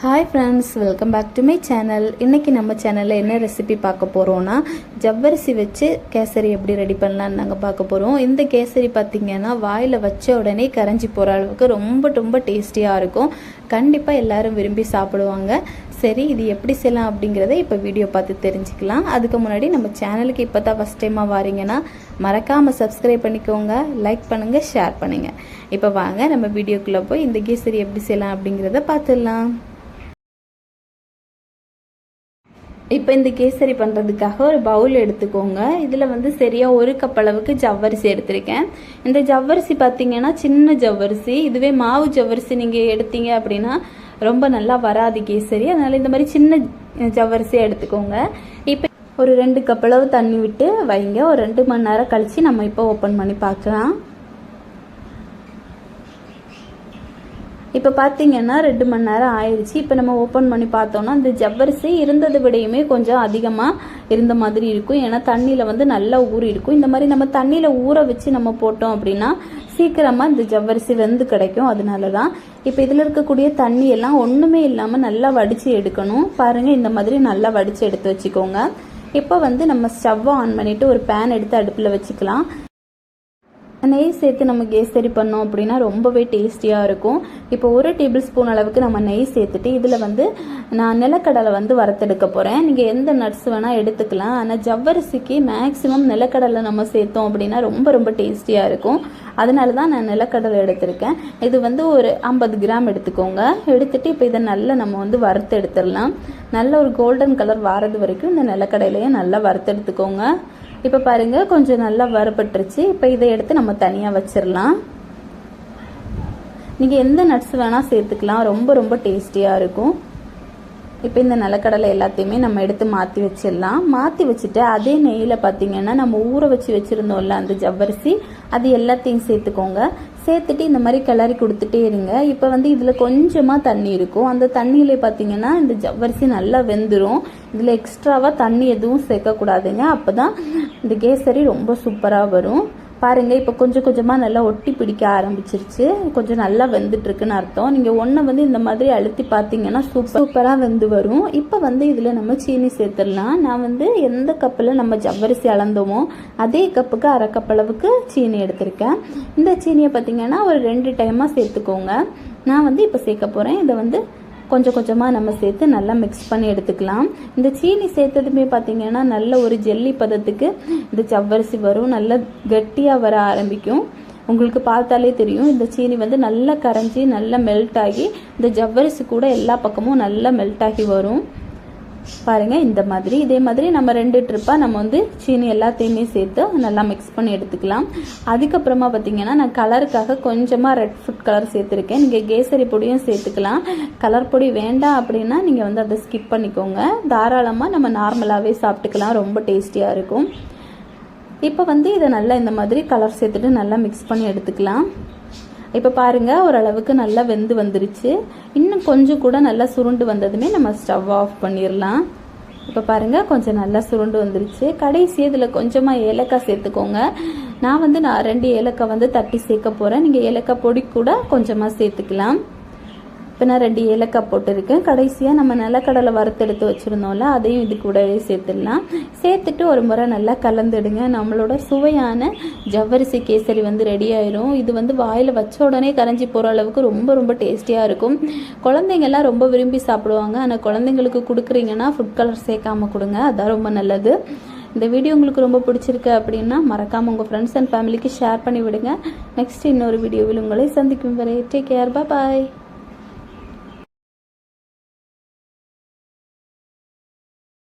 Hi friends welcome back to my channel இன்றைக்கி நம்ம சேனலில் என்ன ரெசிபி பார்க்க போகிறோன்னா ஜவ்வரிசி வச்சு கேசரி எப்படி ரெடி பண்ணலான்னு நாங்கள் பார்க்க போகிறோம் இந்த கேசரி பார்த்திங்கன்னா வாயில் வச்ச உடனே கரைஞ்சி போகிற அளவுக்கு ரொம்ப ரொம்ப டேஸ்டியாக இருக்கும். கண்டிப்பாக எல்லோரும் விரும்பி சாப்பிடுவாங்க. சரி இது எப்படி செய்யலாம் அப்படிங்கிறத இப்போ வீடியோ பார்த்து தெரிஞ்சுக்கலாம். அதுக்கு முன்னாடி நம்ம சேனலுக்கு இப்போ தான் ஃபஸ்ட் டைமாக வாரீங்கன்னா மறக்காமல் சப்ஸ்கிரைப் பண்ணிக்கோங்க லைக் பண்ணுங்கள் ஷேர் பண்ணுங்கள் இப்போ வாங்க நம்ம வீடியோக்குள்ளே போய் இந்த கேசரி எப்படி செய்யலாம் அப்படிங்கிறத பார்த்துடலாம். இப்போ இந்த கேசரி பண்ணுறதுக்காக ஒரு பவுல் எடுத்துக்கோங்க. இதில் வந்து சரியாக ஒரு கப் அளவுக்கு ஜவ்வரிசி எடுத்திருக்கேன். இந்த ஜவ்வரிசி பார்த்தீங்கன்னா சின்ன ஜவ்வரிசி இதுவே மாவு ஜவ்வரிசி நீங்கள் எடுத்தீங்க அப்படின்னா ரொம்ப நல்லா வராது கேசரி. அதனால் இந்த மாதிரி சின்ன ஜவ்வரிசியாக எடுத்துக்கோங்க. இப்போ ஒரு ரெண்டு கப் அளவு தண்ணி விட்டு வைங்க. ஒரு ரெண்டு மணி நேரம் கழித்து நம்ம இப்போ ஓப்பன் பண்ணி பார்க்கலாம். இப்போ பார்த்தீங்கன்னா ரெண்டு மணி நேரம் ஆயிடுச்சு இப்போ நம்ம ஓப்பன் பண்ணி பார்த்தோம்னா இந்த ஜவ்வரிசி இருந்ததை விடையுமே கொஞ்சம் அதிகமாக இருந்த மாதிரி இருக்கும். ஏன்னா தண்ணியில் வந்து நல்லா ஊறி இருக்கும். இந்த மாதிரி நம்ம தண்ணியில் ஊற வச்சு நம்ம போட்டோம் அப்படின்னா சீக்கிரமாக இந்த ஜவ்வரிசி வெந்து கிடைக்கும். அதனால தான் இப்போ இதில் இருக்கக்கூடிய தண்ணி எல்லாம் ஒன்றுமே இல்லாமல் நல்லா வடித்து எடுக்கணும். பாருங்கள் இந்த மாதிரி நல்லா வடித்து எடுத்து வச்சுக்கோங்க. இப்போ வந்து நம்ம ஸ்டவ்வை ஆன் பண்ணிவிட்டு ஒரு பேன் எடுத்து அடுப்பில் வச்சுக்கலாம். நெய் சேர்த்து நம்ம கேசரி பண்ணோம் அப்படின்னா ரொம்பவே டேஸ்டியாக இருக்கும். இப்போ ஒரு டேபிள் ஸ்பூன் அளவுக்கு நம்ம நெய் சேர்த்துட்டு இதில் வந்து நான் நிலக்கடலை வந்து வறுத்தெடுக்க போகிறேன் நீங்கள் எந்த நட்ஸ் வேணால் எடுத்துக்கலாம். ஆனால் ஜவ்வரிசிக்கு மேக்ஸிமம் நிலக்கடலை நம்ம சேர்த்தோம் அப்படின்னா ரொம்ப ரொம்ப டேஸ்டியாக இருக்கும். அதனால தான் நான் நிலக்கடலை எடுத்திருக்கேன். இது வந்து ஒரு ஐம்பது கிராம் எடுத்துக்கோங்க. எடுத்துட்டு இப்போ இதை நல்லா நம்ம வந்து வறுத்து எடுத்துடலாம் நல்ல ஒரு கோல்டன் கலர் வாரது வரைக்கும் இந்த நிலக்கடலையை நல்லா வறுத்து எடுத்துக்கோங்க இப்போ பாருங்கள் கொஞ்சம் நல்லா வறுபட்டுருச்சு. இப்போ இதை எடுத்து நம்ம தனியாக வச்சிடலாம் நீங்கள் எந்த நட்ஸ் வேணால் சேர்த்துக்கலாம். ரொம்ப ரொம்ப டேஸ்டியாக இருக்கும். இப்போ இந்த நிலக்கடலை எல்லாத்தையுமே நம்ம எடுத்து மாற்றி வச்சிடலாம். மாற்றி வச்சுட்டு அதே நெய்யில் பார்த்தீங்கன்னா நம்ம ஊற வச்சு வச்சுருந்தோம்ல அந்த ஜவ்வரிசி அது எல்லாத்தையும் சேர்த்துக்கோங்க. சேர்த்துட்டு இந்த மாதிரி கிளறி கொடுத்துட்டே இருங்க. இப்போ வந்து இதில் கொஞ்சமாக தண்ணி இருக்கும். அந்த தண்ணியில் பார்த்தீங்கன்னா இந்த ஜவ்வரிசி நல்லா வெந்துடும் இதில் எக்ஸ்ட்ராவாக தண்ணி எதுவும் சேர்க்கக்கூடாதுங்க. அப்போ தான் இந்த கேசரி ரொம்ப சூப்பராக வரும். பாருங்க இப்போ கொஞ்சம் கொஞ்சமாக நல்லா ஒட்டி பிடிக்க ஆரம்பிச்சிருச்சு. கொஞ்சம் நல்லா வெந்துட்டுருக்குன்னு அர்த்தம். நீங்கள் ஒன்றை வந்து இந்த மாதிரி அழுத்தி பார்த்தீங்கன்னா சூப்பர் சூப்பராக வெந்து வரும். இப்போ வந்து இதில் நம்ம சீனி சேர்த்துடலாம். நான் வந்து எந்த கப்பில் நம்ம ஜவ்வரிசி அளந்தோமோ அதே கப்புக்கு அரை கப் அளவுக்கு சீனி எடுத்திருக்கேன். இந்த சீனியை பார்த்தீங்கன்னா ஒரு ரெண்டு டைமாக சேர்த்துக்கோங்க. நான் வந்து இப்போ சேர்க்க போகிறேன் இதை வந்து கொஞ்சம் கொஞ்சமாக நம்ம சேர்த்து நல்லா மிக்ஸ் பண்ணி எடுத்துக்கலாம். இந்த சீனி சேர்த்ததுமே பார்த்தீங்கன்னா நல்ல ஒரு ஜெல்லி பதத்துக்கு இந்த சவ்வரிசி வரும். நல்ல கட்டியாக வர ஆரம்பிக்கும். உங்களுக்கு பார்த்தாலே தெரியும் இந்த சீனி வந்து நல்லா கரைஞ்சி நல்லா மெல்ட் ஆகி இந்த ஜவ்வரிசி கூட எல்லா பக்கமும் நல்லா மெல்ட் ஆகி வரும். பாருங்கள் இந்த மாதிரி இதே மாதிரி நம்ம ரெண்டு ட்ரிப்பாக நம்ம வந்து சீனி எல்லாத்தையுமே சேர்த்து நல்லா மிக்ஸ் பண்ணி எடுத்துக்கலாம். அதுக்கப்புறமா பார்த்தீங்கன்னா நான் கலருக்காக கொஞ்சமாக ரெட் ஃபுட் கலர் சேர்த்துருக்கேன். நீங்கள் கேசரி பொடியும் சேர்த்துக்கலாம். கலர் பொடி வேண்டாம் அப்படின்னா நீங்கள் வந்து அதை ஸ்கிப் பண்ணிக்கோங்க. தாராளமாக நம்ம நார்மலாகவே சாப்பிட்டுக்கலாம். ரொம்ப டேஸ்டியாக இருக்கும். இப்போ வந்து இதை நல்லா இந்த மாதிரி கலர் சேர்த்துட்டு நல்லா மிக்ஸ் பண்ணி எடுத்துக்கலாம். இப்போ பாருங்கள் ஓரளவுக்கு நல்லா வெந்து வந்துருச்சு. இன்னும் கொஞ்சம் கூட நல்லா சுருண்டு வந்ததுமே நம்ம ஸ்டவ் ஆஃப் பண்ணிடலாம் இப்போ பாருங்கள் கொஞ்சம் நல்லா சுருண்டு வந்துருச்சு. கடைசி இதில் கொஞ்சமாக ஏலக்காய் சேர்த்துக்கோங்க. நான் வந்து நான் ரெண்டு ஏலக்காய் வந்து தட்டி சேர்க்க போகிறேன் நீங்கள் ஏலக்காய் பொடி கூட கொஞ்சமாக சேர்த்துக்கலாம். இப்போ நான் ரெண்டு ஏலக்காய் போட்டிருக்கேன். கடைசியாக நம்ம நிலக்கடலை வறுத்தெடுத்து வச்சுருந்தோம்ல அதையும் இது கூடவே சேர்த்துடலாம். சேர்த்துட்டு ஒரு முறை நல்லா கலந்துடுங்க. நம்மளோட சுவையான ஜவ்வரிசி கேசரி வந்து ரெடி ஆயிரும். இது வந்து வாயில் வச்ச உடனே கரைஞ்சி போகிற அளவுக்கு ரொம்ப ரொம்ப டேஸ்டியாக இருக்கும். குழந்தைங்கள்லாம் ரொம்ப விரும்பி சாப்பிடுவாங்க. ஆனால் குழந்தைங்களுக்கு கொடுக்குறீங்கன்னா ஃபுட் கலர் சேர்க்காம கொடுங்க. அதான் ரொம்ப நல்லது. இந்த வீடியோ உங்களுக்கு ரொம்ப பிடிச்சிருக்கு அப்படின்னா மறக்காமல் உங்கள் ஃப்ரெண்ட்ஸ் அண்ட் ஃபேமிலிக்கு ஷேர் பண்ணி விடுங்க. நெக்ஸ்ட் இன்னொரு வீடியோவில் உங்களை சந்திக்கும் வரை டேக் கேர் பாய்